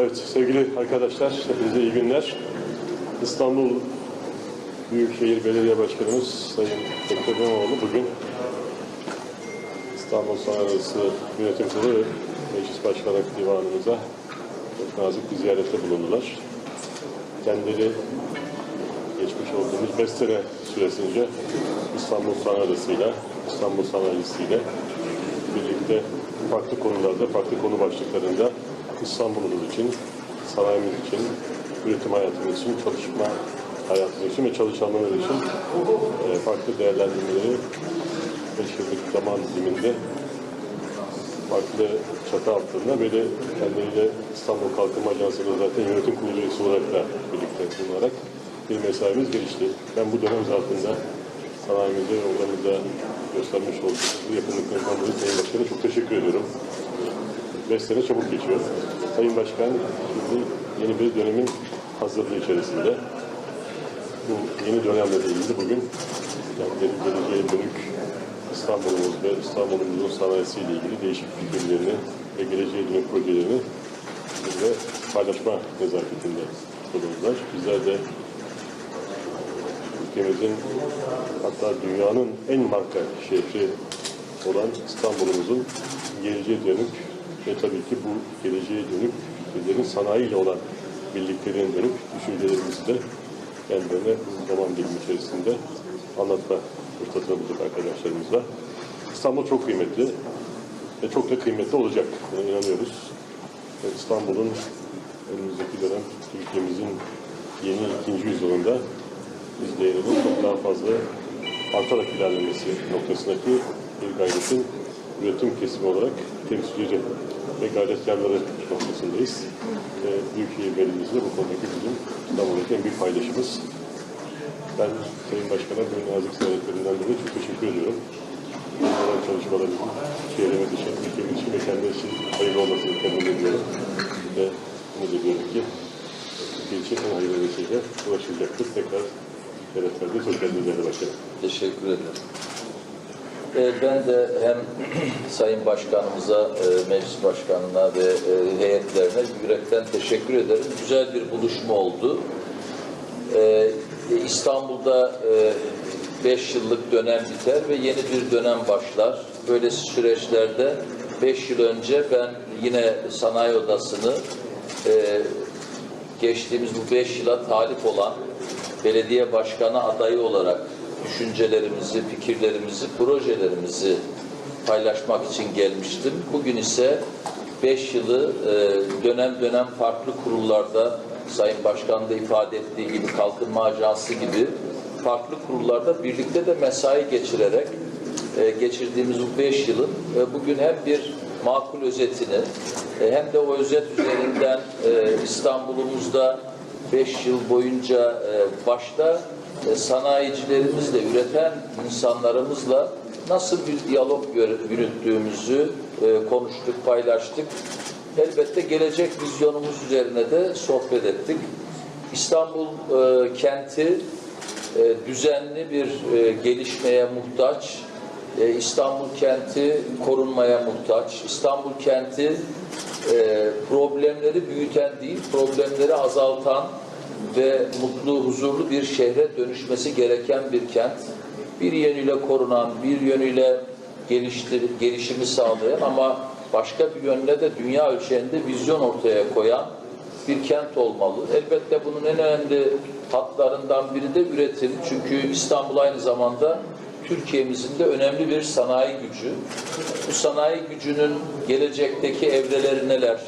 Evet sevgili arkadaşlar, hepinize iyi günler. İstanbul Büyükşehir Belediye Başkanımız Sayın Ekrem İmamoğlu bugün İstanbul Sanayi Odası Yönetim Kurulu ve Meclis Başkanlık Divanımıza çok nazik bir ziyarette bulundular. Kendileri geçmiş olduğumuz 5 sene süresince İstanbul Sanayi Odası'yla, İstanbul Sanayisi'yle birlikte farklı konularda, farklı konu başlıklarında İstanbul'umuz için, sanayimiz için, üretim hayatımız için, çalışma hayatımız için ve çalışanlar için e, farklı değerlendirmeleri 5 yıllık zaman diliminde farklı çatı altında böyle kendileriyle İstanbul Kalkınma Ajansı'nda zaten yönetim kurulu üyesi olarak da birlikte bulunarak bir mesaimiz gelişti. Ben bu dönem zarfında sanayimize, yollarımıza göstermiş olduğunuz bu yakınlıklarından dolayı Sayın Başkan'a çok teşekkür ediyorum. Beş sene çabuk geçiyor. Sayın Başkan şimdi yeni bir dönemin hazırlığı içerisinde. Bu yeni dönemle ilgili bugün yani geleceğe dönük İstanbul'umuz ve İstanbul'umuzun sanayisiyle ilgili değişik fikirlerini ve geleceğe dönük projelerini bizle paylaşma nezaketinde bulundular. Bizler de ülkemizin hatta dünyanın en marka şehri olan İstanbul'umuzun geleceğe dönük ve tabii ki bu geleceğe dönük fikirlerin sanayiyle olan birliklerine dönük düşüncelerimizi de kendilerine bu zaman dilimi içerisinde anlatma fırsatını bulduk arkadaşlarımızla. İstanbul çok kıymetli ve çok da kıymetli olacak. Buna inanıyoruz. İstanbul'un önümüzdeki dönem ülkemizin yeni ikinci yüzyılında değerinin çok daha fazla artarak ilerlemesi noktasındaki bir gayretin üretim kesimi olarak temsilcileri ve gayretkarları noktasındayız. Ve Büyükşehir Belediye'si bu konudaki bizim İstanbul'daki en büyük paydaşımız. Ben Sayın Başkan'a bu nazik ziyaretlerinden dolayı çok teşekkür ediyorum. Bunların çalışmalarımızın çevreme dışı, ülkemiz için ve kendi için hayırlı olmasını temin ediyorum. Ve umut ediyorum ki Türkiye için en hayırlı vesile ulaşılacaktır. Tekrar. Hoş geldiniz değerli başkanım. Teşekkür ederim. Ee, Ben de hem Sayın Başkanımıza, e, Meclis Başkanına ve e, heyetlerine yürekten teşekkür ederim. Güzel bir buluşma oldu. İstanbul'da 5 yıllık dönem biter ve yeni bir dönem başlar. Böyle süreçlerde 5 yıl önce ben yine sanayi odasını e, geçtiğimiz bu 5 yıla talip olan belediye başkanı adayı olarak düşüncelerimizi, fikirlerimizi, projelerimizi paylaşmak için gelmiştim. Bugün ise 5 yılı e, dönem dönem farklı kurullarda Sayın Başkan da ifade ettiği gibi Kalkınma Ajansı gibi farklı kurullarda birlikte de mesai geçirerek e, geçirdiğimiz bu 5 yılın e, bugün hem bir makul özetini hem de o özet üzerinden İstanbul'umuzda 5 yıl boyunca başta e, sanayicilerimizle, üreten insanlarımızla nasıl bir diyalog yürü- yürüttüğümüzü e, konuştuk, paylaştık. Elbette gelecek vizyonumuz üzerine de sohbet ettik. İstanbul e, kenti e, düzenli bir e, gelişmeye muhtaç. İstanbul kenti korunmaya muhtaç. İstanbul kenti problemleri büyüten değil, problemleri azaltan ve mutlu, huzurlu bir şehre dönüşmesi gereken bir kent. Bir yönüyle korunan, bir yönüyle geliştir, gelişimi sağlayan ama başka bir yönde de dünya ölçeğinde vizyon ortaya koyan bir kent olmalı. Elbette bunun en önemli hatlarından biri de üretim. Çünkü İstanbul aynı zamanda Türkiye'mizin de önemli bir sanayi gücü. Bu sanayi gücünün gelecekteki evreleri neler?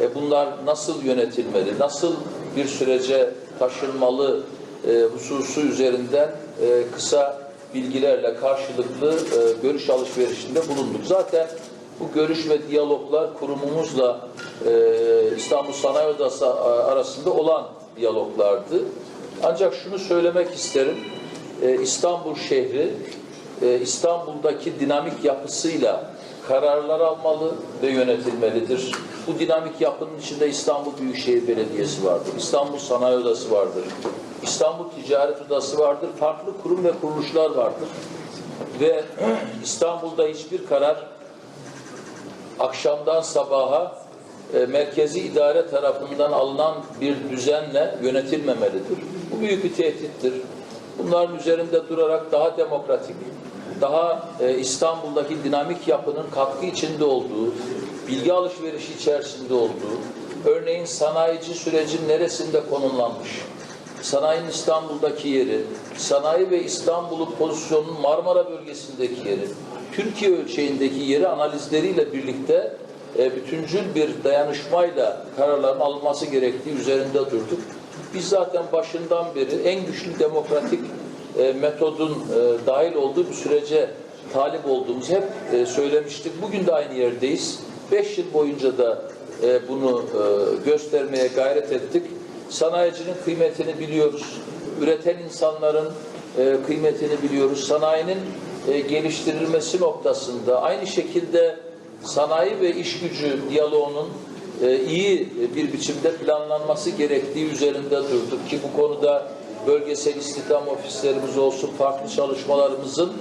E bunlar nasıl yönetilmeli? Nasıl bir sürece taşınmalı e, hususu üzerinden e, kısa bilgilerle karşılıklı e, görüş alışverişinde bulunduk. Zaten bu görüş ve diyaloglar kurumumuzla e, İstanbul Sanayi Odası a- arasında olan diyaloglardı. Ancak şunu söylemek isterim. E, İstanbul şehri e, İstanbul'daki dinamik yapısıyla kararlar almalı ve yönetilmelidir. Bu dinamik yapının içinde İstanbul Büyükşehir Belediyesi vardır. İstanbul Sanayi Odası vardır. İstanbul Ticaret Odası vardır. Farklı kurum ve kuruluşlar vardır. Ve İstanbul'da hiçbir karar akşamdan sabaha e, merkezi idare tarafından alınan bir düzenle yönetilmemelidir. Bu büyük bir tehdittir. Bunların üzerinde durarak daha demokratik, daha e, İstanbul'daki dinamik yapının katkı içinde olduğu, bilgi alışverişi içerisinde olduğu, örneğin sanayici sürecin neresinde konumlanmış, sanayinin İstanbul'daki yeri, sanayi ve İstanbul'un pozisyonunun Marmara bölgesindeki yeri, Türkiye ölçeğindeki yeri analizleriyle birlikte e, bütüncül bir dayanışmayla kararların alınması gerektiği üzerinde durduk. Biz zaten başından beri en güçlü demokratik e, metodun e, dahil olduğu bir sürece talip olduğumuzu hep e, söylemiştik. Bugün de aynı yerdeyiz. Beş yıl boyunca da e, bunu e, göstermeye gayret ettik. Sanayicinin kıymetini biliyoruz. Üreten insanların e, kıymetini biliyoruz. Sanayinin e, geliştirilmesi noktasında aynı şekilde sanayi ve iş gücü diyaloğunun e, iyi bir biçimde planlanması gerektiği üzerinde durduk ki bu konuda bölgesel istihdam ofislerimiz olsun, farklı çalışmalarımızın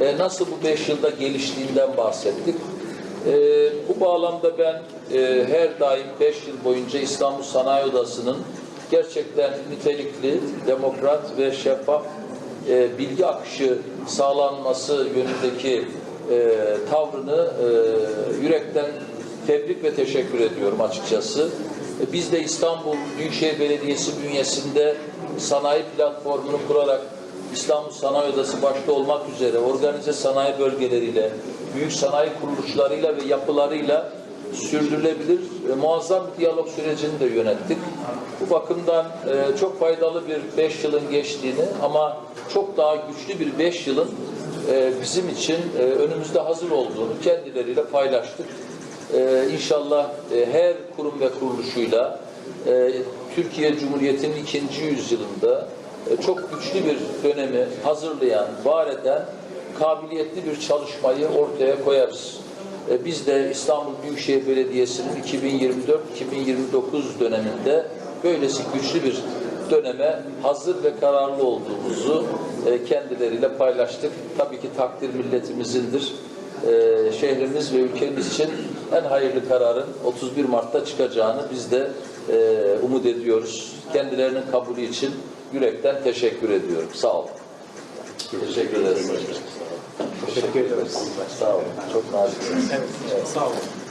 e, nasıl bu beş yılda geliştiğinden bahsettik. E, bu bağlamda ben e, her daim beş yıl boyunca İstanbul Sanayi Odası'nın gerçekten nitelikli, demokrat ve şeffaf e, bilgi akışı sağlanması yönündeki e, tavrını e, yürekten tebrik ve teşekkür ediyorum açıkçası. E, Biz de İstanbul Büyükşehir Belediyesi bünyesinde sanayi platformunu kurarak İstanbul Sanayi Odası başta olmak üzere organize sanayi bölgeleriyle, büyük sanayi kuruluşlarıyla ve yapılarıyla sürdürülebilir e, muazzam bir diyalog sürecini de yönettik. Bu bakımdan e, çok faydalı bir beş yılın geçtiğini ama çok daha güçlü bir beş yılın e, bizim için e, önümüzde hazır olduğunu kendileriyle paylaştık. E, inşallah e, her kurum ve kuruluşuyla e, Türkiye Cumhuriyeti'nin ikinci yüzyılında e, çok güçlü bir dönemi hazırlayan, var eden kabiliyetli bir çalışmayı ortaya koyarız. E, Biz de İstanbul Büyükşehir Belediyesi'nin 2024-2029 döneminde böylesi güçlü bir döneme hazır ve kararlı olduğumuzu e, kendileriyle paylaştık. Tabii ki takdir milletimizindir. E, Şehrimiz ve ülkemiz için en hayırlı kararın 31 Mart'ta çıkacağını biz de e, umut ediyoruz. Kendilerinin kabulü için yürekten teşekkür ediyorum. Sağ olun. Teşekkür ederiz. Teşekkür ederiz. Sağ olun. Çok naziksiniz. Evet, sağ olun.